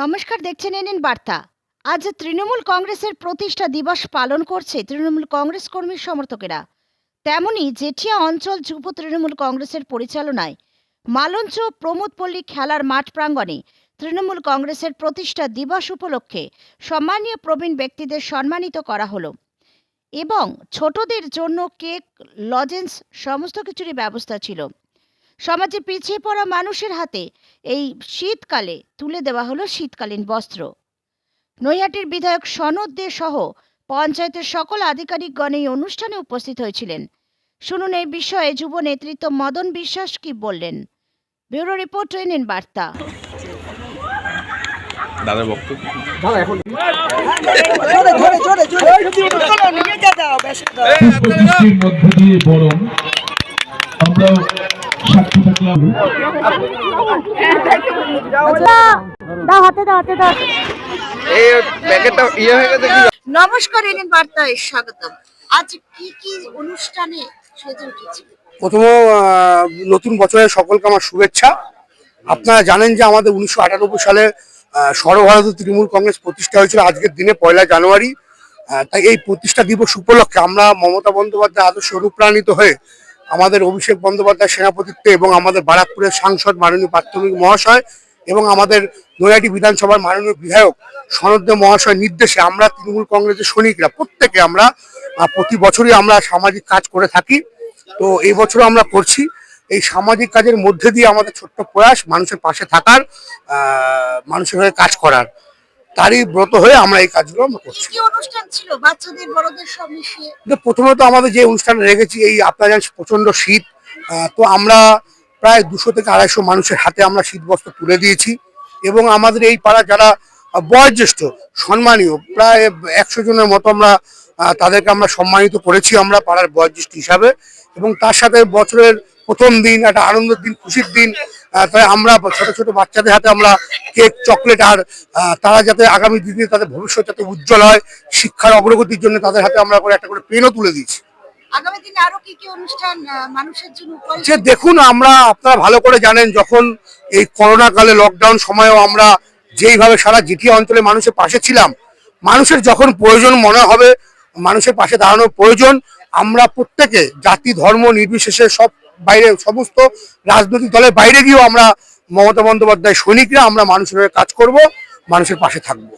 নমস্কার, দেখছেন এনএন বার্তা। আজ তৃণমূল কংগ্রেসের প্রতিষ্ঠা দিবস পালন করছে তৃণমূল কংগ্রেস কর্মী সমর্থকেরা। তেমনি জেঠিয়া অঞ্চল যুব তৃণমূল কংগ্রেসের পরিচালনায় মালঞ্চ প্রমোদপল্লী খেলার মাঠ প্রাঙ্গণে তৃণমূল কংগ্রেসের প্রতিষ্ঠা দিবস উপলক্ষে সম্মানীয় প্রবীণ ব্যক্তিদের সম্মানিত করা হলো এবং ছোটদের জন্য কেক, লজেন্স, সমস্ত কিছুরই ব্যবস্থা ছিল। সমাজে পিছিয়ে পড়া মানুষের হাতে এই শীতকালে তুলে দেওয়া হলো শীতকালীন বস্ত্র নৈহাটির বিধায়ক সনদ দে সহ পঞ্চায়েতের সকল আধিকারিকগণ এই অনুষ্ঠানে উপস্থিত হয়েছিলেন শুনুন এই বিষয়ে যুব নেতৃত্ব মদন বিশ্বাস কি বললেন ব্যুরো রিপোর্ট এনএন বার্তা বক্তব্য দাদা এখন জোরে জোরে জোরে জোরে নিয়ে যা দাও বেশি দাও প্রতিশ্রুতির মধ্য দিয়ে বরং আমরাও নমস্কার বার্তায় স্বাগতম। আজ কি কি অনুষ্ঠানে প্রথম নতুন বছরের সকলকে আমার শুভেচ্ছা। আপনারা জানেন যে আমাদের উনিশশো আটানব্বই সালে আহ, সর্বভারতীয় তৃণমূল কংগ্রেস প্রতিষ্ঠা হয়েছিল আজকের দিনে পয়লা জানুয়ারি। তাই এই প্রতিষ্ঠা দিবস উপলক্ষে আমরা মমতা বন্দ্যোপাধ্যায় আদর্শ অনুপ্রাণিত হয়ে আমাদের অভিষেক বন্দ্যোপাধ্যায় সেনাপতিত্বে এবং আমাদের বারাকপুরের সাংসদ মাননীয় প্রাথমিক মহাশয় এবং আমাদের নৈয়াটি বিধানসভার মাননীয় বিধায়ক সনদ দে মহাশয় নির্দেশে আমরা তৃণমূল কংগ্রেসের সৈনিকরা, প্রত্যেকে আমরা প্রতি বছরই আমরা সামাজিক কাজ করে থাকি। তো এই বছরও আমরা করছি। এই সামাজিক কাজের মধ্যে দিয়ে আমাদের ছোট্ট প্রয়াস মানুষের পাশে থাকার মানুষের হয়ে কাজ করার। তারই ব্রত হয়ে আমরা এই কাজগুলো আমরা করছি। প্রথমত আমাদের যে অনুষ্ঠান রেখেছি এই আপনারা জানেন প্রচণ্ড শীত তো আমরা প্রায় দুশো থেকে আড়াইশো মানুষের হাতে আমরা শীত বস্ত্র তুলে দিয়েছি এবং আমাদের এই পাড়া যারা বয়োজ্যেষ্ঠ সম্মানীয় প্রায় একশো জনের মতো আমরা তাদেরকে আমরা সম্মানিত করেছি আমরা পাড়ার বয়োজ্যেষ্ঠ হিসাবে এবং তার সাথে বছরের প্রথম দিন একটা আনন্দের দিন খুশির দিন তাই আমরা ছোট ছোট বাচ্চাদের হাতে আমরা কেক চকলেট আর তারা যাতে আগামী দিনে তাদের ভবিষ্যৎ যাতে উজ্জ্বল হয় শিক্ষার অগ্রগতির জন্য তাদের হাতে আমরা করে একটা করে পেনও তুলে দিয়েছি। যে দেখুন আমরা আপনারা ভালো করে জানেন যখন এই করোনা কালে লকডাউন সময়েও আমরা যেইভাবে সারা জিটিয়া অঞ্চলে মানুষের পাশে ছিলাম মানুষের যখন প্রয়োজন মনে হবে মানুষের পাশে দাঁড়ানোর প্রয়োজন আমরা প্রত্যেকে জাতি, ধর্ম, নির্বিশেষে সব বাইরে, সমস্ত রাজনৈতিক দলের বাইরে গিয়েও আমরা মমতা বন্দ্যোপাধ্যায় সৈনিকরা আমরা মানুষের কাজ করব, মানুষের পাশে থাকব।